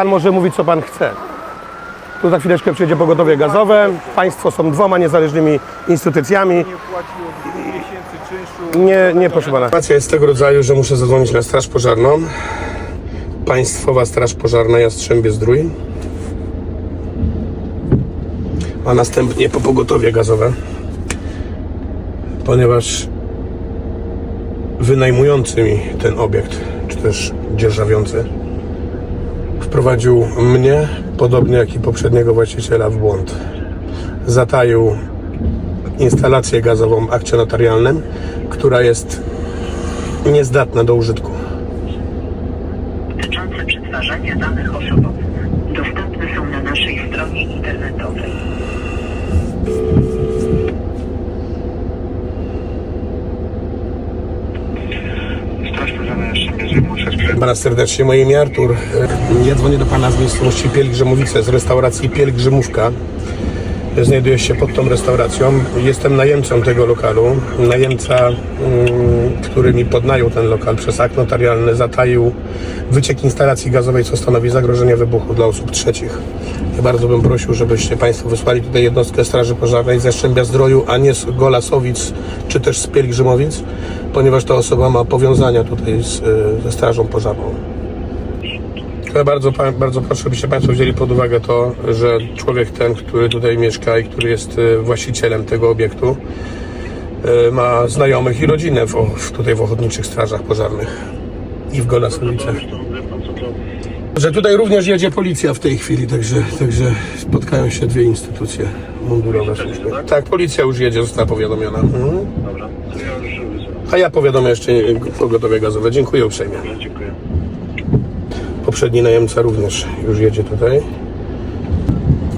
Pan może mówić, co pan chce. Tu za chwileczkę przyjedzie pogotowie gazowe. Państwo są dwoma niezależnymi instytucjami. Nie, nie, proszę pana. Sytuacja jest tego rodzaju, że muszę zadzwonić na Straż Pożarną. Państwowa Straż Pożarna Jastrzębie Zdrój. A następnie po pogotowie gazowe. Ponieważ wynajmujący mi ten obiekt, czy też dzierżawiący, wprowadził mnie, podobnie jak i poprzedniego właściciela, w błąd. Zataił instalację gazową notarialnym, która jest niezdatna do użytku. dotyczące przetwarzania danych osobowych dostępne są na naszej stronie internetowej. Straż Pożarna jeszcze bierze sprzed. Pana serdecznie, moje imię Artur. Ja dzwonię do Pana z miejscowości Pielgrzymowice, z restauracji Pielgrzymówka. Znajduję się pod tą restauracją. Jestem najemcą tego lokalu. Najemca, mm, który mi podnajął ten lokal przez akt notarialny, zataił wyciek instalacji gazowej, co stanowi zagrożenie wybuchu dla osób trzecich. Ja bardzo bym prosił, żebyście Państwo wysłali tutaj jednostkę Straży Pożarnej ze Szczębia Zdroju, a nie z Golasowic, czy też z Pielgrzymowic, ponieważ ta osoba ma powiązania tutaj z, y, ze Strażą Pożarną. Ja bardzo, bardzo proszę, żebyście Państwo wzięli pod uwagę to, że człowiek ten, który tutaj mieszka i który jest y, właścicielem tego obiektu, y, ma znajomych i rodzinę w, tutaj w ochotniczych strażach pożarnych i w Golasowicach. Że tutaj również jedzie policja w tej chwili, także, także spotkają się dwie instytucje mundurowe służby. Tak, policja już jedzie, została powiadomiona. Mhm. Dobra, A ja powiadomię jeszcze y, pogotowie gazowe. Dziękuję uprzejmie. Dziękuję. Poprzedni najemca również już jedzie tutaj.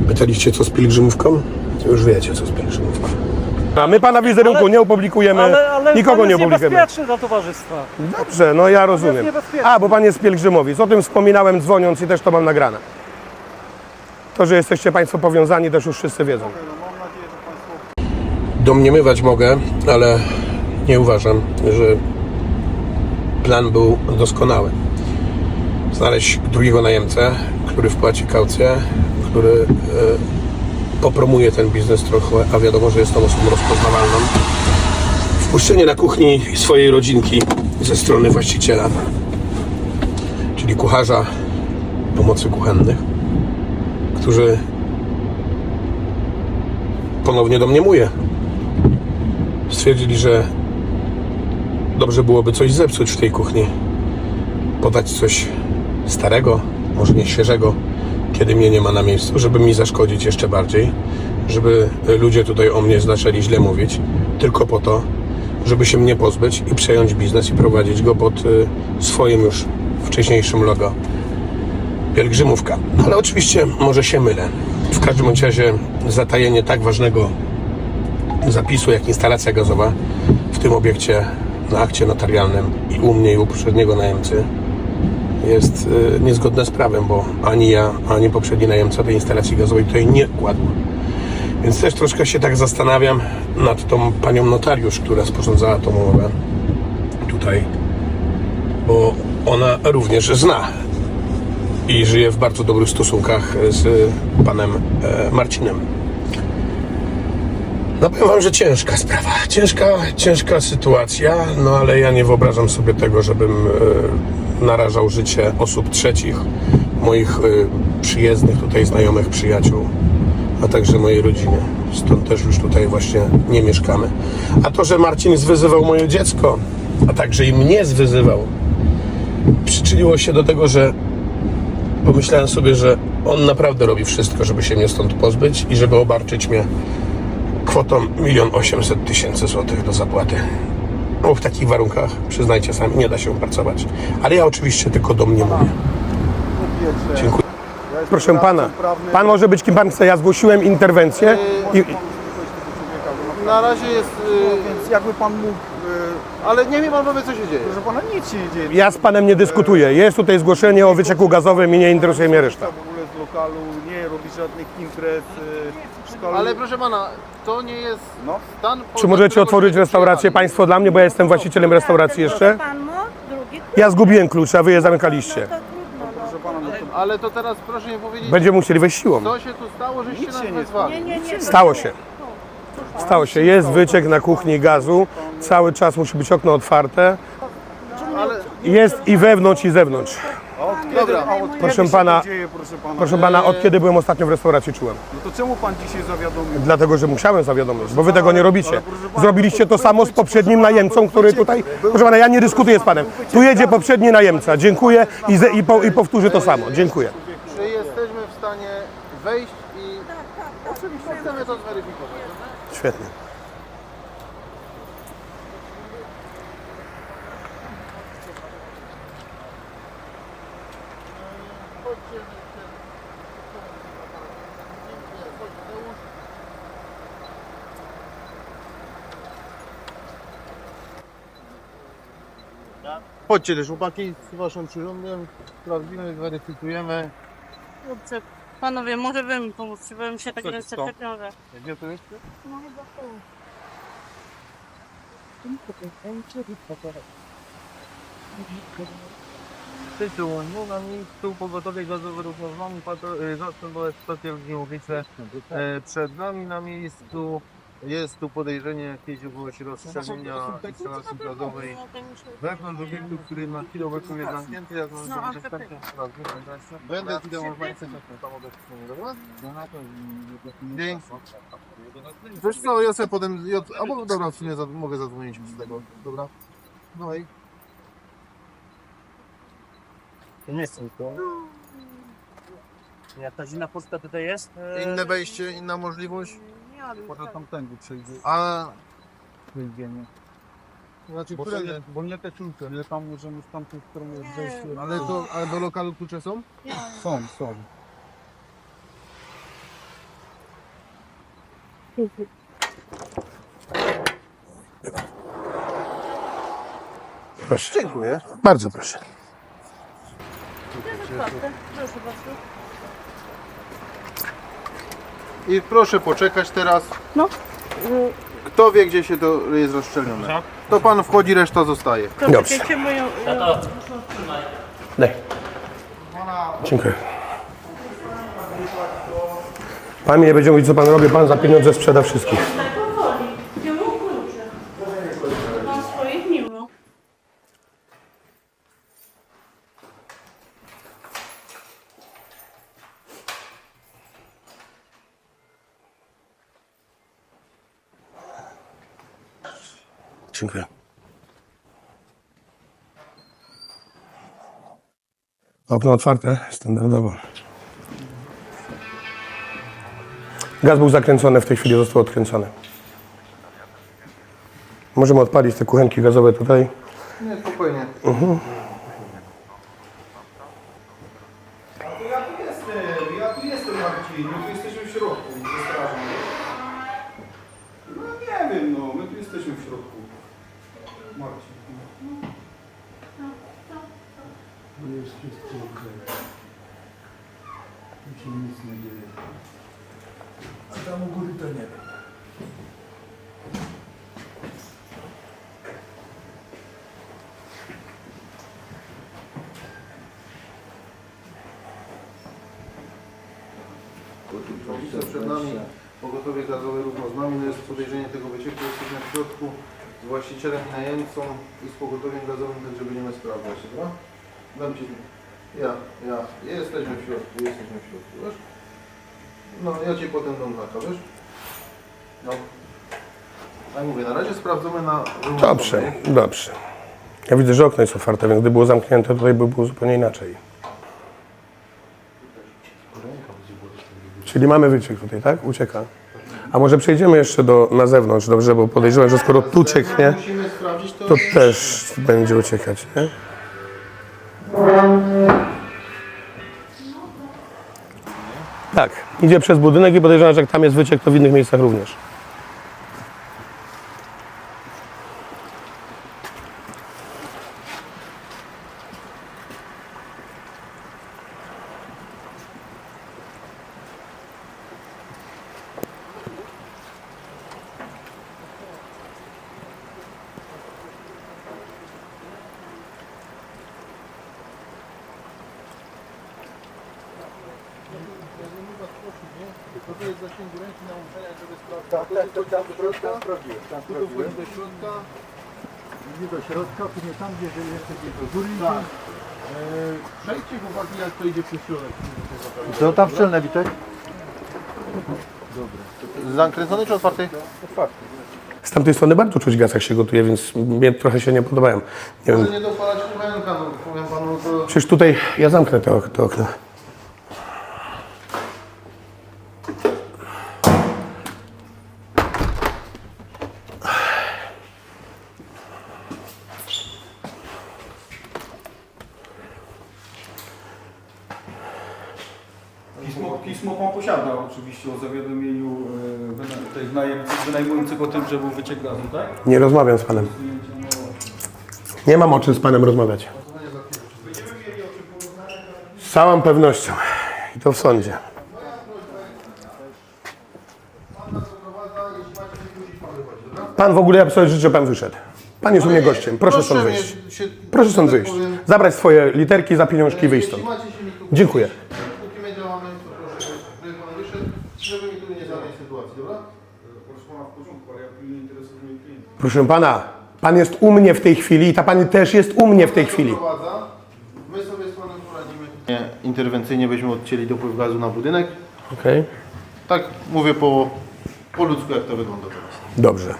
Pytaliście co z pielgrzymówką? Już wiecie co z pielgrzymówką. A my pana wizerunku Ale- nie opublikujemy, Ale, ale nikogo pan nie jest opublikujemy. niebezpieczny dla towarzystwa. Dobrze, no ja rozumiem. niebezpieczny. A, bo pan jest z pielgrzymowic. O tym wspominałem dzwoniąc i też to mam nagrane. To, że jesteście państwo powiązani też już wszyscy wiedzą. Domniemywać mogę, ale nie uważam, że plan był doskonały. Znaleźć drugiego najemcę, który wpłaci kaucję, który e, popromuje ten biznes trochę, a wiadomo, że jest tą osobą rozpoznawalną. Wpuszczenie na kuchni swojej rodzinki ze strony właściciela, czyli kucharza pomocy kuchennych, którzy ponownie domniemuje. Stwierdzili, że dobrze byłoby coś zepsuć w tej kuchni, podać coś starego, może nie świeżego, kiedy mnie nie ma na miejscu, żeby mi zaszkodzić jeszcze bardziej, żeby ludzie tutaj o mnie zaczęli źle mówić, tylko po to, żeby się mnie pozbyć i przejąć biznes i prowadzić go pod y, swoim już wcześniejszym logo. Pielgrzymówka. Ale oczywiście może się mylę. W każdym razie zatajenie tak ważnego zapisu jak instalacja gazowa w tym obiekcie na akcie notarialnym i u mnie i u poprzedniego najemcy jest y, niezgodne z prawem, bo ani ja, ani poprzedni najemca tej instalacji gazowej tutaj nie kładł. Więc też troszkę się tak zastanawiam nad tą panią notariusz, która sporządzała tą umowę tutaj, bo ona również zna i żyje w bardzo dobrych stosunkach z panem e, Marcinem. No powiem wam, że ciężka sprawa, ciężka, ciężka sytuacja, no ale ja nie wyobrażam sobie tego, żebym e, narażał życie osób trzecich, moich e, przyjezdnych tutaj znajomych, przyjaciół, a także mojej rodziny. Stąd też już tutaj właśnie nie mieszkamy. A to, że Marcin zwyzywał moje dziecko, a także i mnie zwyzywał, przyczyniło się do tego, że pomyślałem sobie, że on naprawdę robi wszystko, żeby się mnie stąd pozbyć i żeby obarczyć mnie kwotą 1 800 tysięcy złotych do zapłaty. No, w takich warunkach, przyznajcie sami, nie da się pracować. Ale ja oczywiście tylko do mnie mówię. Dziękuję. Proszę pana, pan może być kim pan chce. Ja zgłosiłem interwencję i Na razie jest, y, więc jakby pan mógł, y, ale nie wie pan powie co się dzieje. Proszę pana, nic się nie dzieje. ja z panem nie dyskutuję. Jest tutaj zgłoszenie o wycieku gazowym i nie interesuje mnie reszta. w ogóle z lokalu, nie robi żadnych imprez y, szkolnych. Ale proszę pana, to nie jest No. stan... Czy możecie otworzyć restaurację państwo dla mnie, bo ja jestem właścicielem restauracji jeszcze? Pan drugi Ja zgubiłem klucze, a wy je zamykaliście. to trudno. No. No Ale to teraz proszę mi powiedzieć, Będziemy musieli wejść siłą. co się tu stało, żeście nas wezwali? Stało się. Stało się. Jest wyciek na kuchni gazu. Cały czas musi być okno otwarte. Jest i wewnątrz, i zewnątrz. Dobra, Proszę Kiedy się pana, to dzieje, proszę pana? proszę pana, od kiedy byłem ostatnio w restauracji czułem. No to czemu pan dzisiaj zawiadomił? Dlatego, że musiałem zawiadomić, bo wy tego nie robicie. Zrobiliście to samo z poprzednim najemcą, który tutaj... Proszę pana, ja nie dyskutuję z panem. Tu jedzie poprzedni najemca. Dziękuję i, ze, i, po, i powtórzy to samo. Dziękuję. czy jesteśmy w stanie wejść i... Oczywiście chcemy to zweryfikować. Świetnie. Chodźcie też chłopaki z waszym przyrządem, sprawdzimy, zweryfikujemy. Kurczę, panowie, może wy mi pomóżcie, bo mi się tak ręce przepiąże. Gdzie to jest? No chyba tu. Tytuł no, na miejscu pogotowie gazowe rozwiązany zastępowe stacje w Gniełowice. E, przed nami na miejscu jest tu podejrzenie jakiejś jakiegoś rozstrzelenia instalacji gazowej wewnątrz obiektu, który na chwilę obecną jest zamknięty, jak No, a dostępnie sprawdzić. Będę informację. dobra? Dzięki. Wiesz co, ja sobie potem, ja, albo dobra, w sumie za, mogę zadzwonić z tego, dobra? No i Nie chcę to. Jakaś inna Polska tutaj jest? inne wejście, inna możliwość, Nie, ale Może tamtędy przejdzie. a Wyjdziemy. znaczy, Bo, które, nie, bo nie te czulkę, ale tam możemy z tamtej strony jest wejście. ale to, ale do lokalu klucze są? Są, są. Proszę. Dziękuję. Bardzo proszę. Proszę bardzo. I proszę poczekać teraz. No. Kto wie, gdzie się to jest rozszczelnione? To pan wchodzi, reszta zostaje. To Dobrze. czekajcie moją... Daj. Dziękuję. Pan mi nie będzie mówić, co pan robi. Pan za pieniądze sprzeda wszystkich. Tak powoli. Gdzie mu klucze? Mam swoich nie ma. Dziękuję. Okno otwarte, standardowo. Gaz był zakręcony, w tej chwili został odkręcony. Możemy odpalić te kuchenki gazowe tutaj. Nie, spokojnie. Ja tu jestem, ja tu jestem Marcin, my tu jesteśmy w środku, ze strażą. No nie wiem, no, my tu jesteśmy w środku. Marcin. Jest wszystko okej. Tu się nic nie dzieje. A tam u góry to nie wiem. Widzę przed nami pogotowie gazowe równo z nami, jest podejrzenie tego wycieku, jesteśmy w środku z właścicielem najemcą i z pogotowiem gazowym, także będziemy sprawdzać, dobra? Dam Ci, ja, ja, jesteśmy w środku, jesteśmy w środku, wiesz? No, ja Ci potem dam znaka, wiesz? No. A mówię, na razie sprawdzamy na. Dobrze, dobrze. Ja widzę, że okno jest otwarte, więc gdyby było zamknięte, tutaj by było zupełnie inaczej. Czyli mamy wyciek tutaj, tak? Ucieka. A może przejdziemy jeszcze do, na zewnątrz, dobrze? Bo podejrzewam, że skoro tu cieknie, Musimy sprawdzić to. to też będzie uciekać, nie? Tak, idzie przez budynek i podejrzewam, że jak tam jest wyciek, to w innych miejscach również. Jest zasięgu ręki nauczenia, żeby sprawdzić. Tak, tak, to tam do środka. Tu to wchodzi do środka. Gdzie do środka, tu nie tam, gdzie jeszcze gdzieś do góry. Tak. Eee, Przejdźcie chłopaki, jak to idzie przez środek. To tam szczelne, Witek? Zakręcony czy otwarty? Z tamtej strony bardzo czuć gaz, jak się gotuje, więc mnie trochę się nie podobają. Nie wiem, Może nie dopalać kuchenka, no powiem panu, to... przecież tutaj ja zamknę te, ok- te okna. Pismo, pan posiada oczywiście o zawiadomieniu e, wyna- tych najemców wynajmujących o tym, że był wyciek gazu, tak? Nie rozmawiam z panem. Nie mam o czym z panem rozmawiać. Z całą pewnością. I to w sądzie. Pan w ogóle, ja sobie życzę, pan wyszedł. Pan jest u mnie gościem. Proszę stąd wyjść. Proszę stąd tak wyjść. powiem, Zabrać swoje literki za pieniążki i wyjść stąd. Dziękuję. Póki my działamy, to proszę, żeby pan wyszedł, żeby mi tu nie zadać sytuacji, dobra? Proszę pana w porządku, ale ja pilnie interesuję mnie klient. Proszę pana, pan jest u mnie w tej chwili i ta pani też jest u mnie w tej chwili. Prowadza. My sobie z panem poradzimy. Nie, interwencyjnie byśmy odcięli dopływ gazu na budynek. Okej. Tak mówię po, po ludzku, jak to wygląda teraz. Dobrze.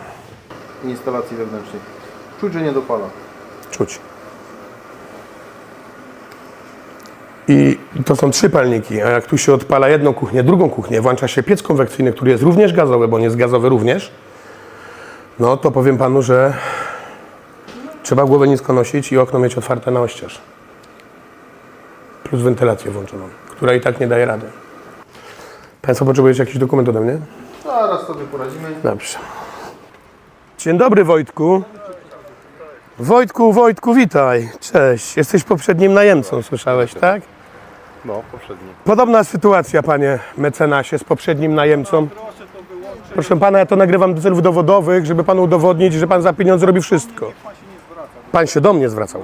Instalacji wewnętrznej. Czuć, że nie dopala. Czuć. I to są trzy palniki, a jak tu się odpala jedną kuchnię, drugą kuchnię, włącza się piec konwekcyjny, który jest również gazowy, bo on jest gazowy również, no to powiem panu, że trzeba głowę nisko nosić i okno mieć otwarte na oścież. Plus wentylację włączoną, która i tak nie daje rady. Państwo potrzebujecie jakiś dokument ode mnie? Zaraz sobie poradzimy. Dobrze. Dzień dobry Wojtku. Wojtku, Wojtku, witaj. Cześć. Jesteś poprzednim najemcą, słyszałeś, tak? No, poprzedni. Podobna sytuacja, panie mecenasie, z poprzednim najemcą. Proszę pana, ja to nagrywam do celów dowodowych, żeby panu udowodnić, że pan za pieniądze robi wszystko. Pan się do mnie zwracał.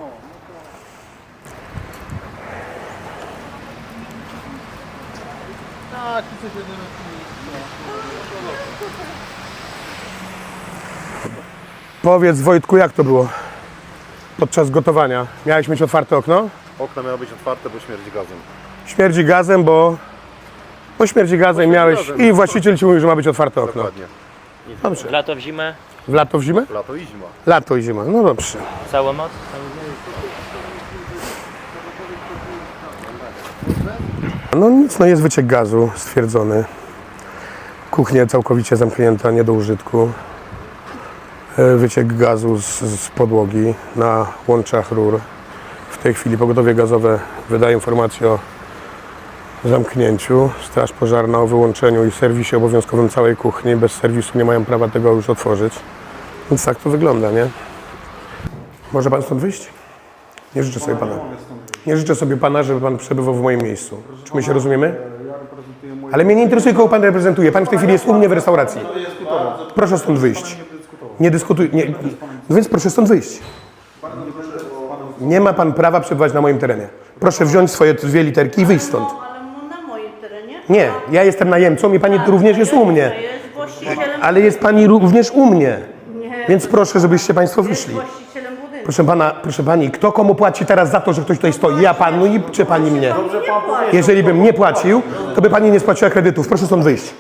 Tak, i coś jedyne. Powiedz Wojtku, jak to było podczas gotowania? Miałeś mieć otwarte okno? Okna miały być otwarte, bo śmierdzi gazem. Śmierdzi gazem, bo... Bo śmierdzi gazem miałeś i właściciel ci mówił, że ma być otwarte okno. Dokładnie. Dobrze. Lato w zimę, W lato, w zimę? Lato i zima. Lato i zima. No dobrze. cała moc. No nic, no jest wyciek gazu stwierdzony. Kuchnia całkowicie zamknięta, nie do użytku. E, Wyciek gazu z, z podłogi na łączach rur. W tej chwili pogotowie gazowe wydaje informację o zamknięciu. Straż pożarna o wyłączeniu i serwisie obowiązkowym całej kuchni. Bez serwisu nie mają prawa tego już otworzyć. Więc tak to wygląda, nie? Może pan stąd wyjść? Nie życzę sobie pana. Nie życzę sobie pana, żeby pan przebywał w moim miejscu. Czy my się rozumiemy? Ale mnie nie interesuje, kogo pan reprezentuje. Pan w tej chwili jest u mnie w restauracji. Proszę stąd wyjść. Nie dyskutuj. Nie, no więc proszę stąd wyjść. Nie ma pan prawa przebywać na moim terenie. Proszę wziąć swoje dwie literki i wyjść stąd. No, ale mu- na moim terenie. Nie, ja jestem najemcą i pani również jest u mnie. Jest właścicielem, Ale jest pani również u mnie. nie, Więc proszę, żebyście państwo jest wyszli. właścicielem budynku. Proszę pana, proszę pani, kto komu płaci teraz za to, że ktoś tutaj stoi? Ja panu i czy pani mnie? Dobrze pan Jeżeli bym nie płacił, to by pani nie spłaciła kredytów. Proszę stąd wyjść.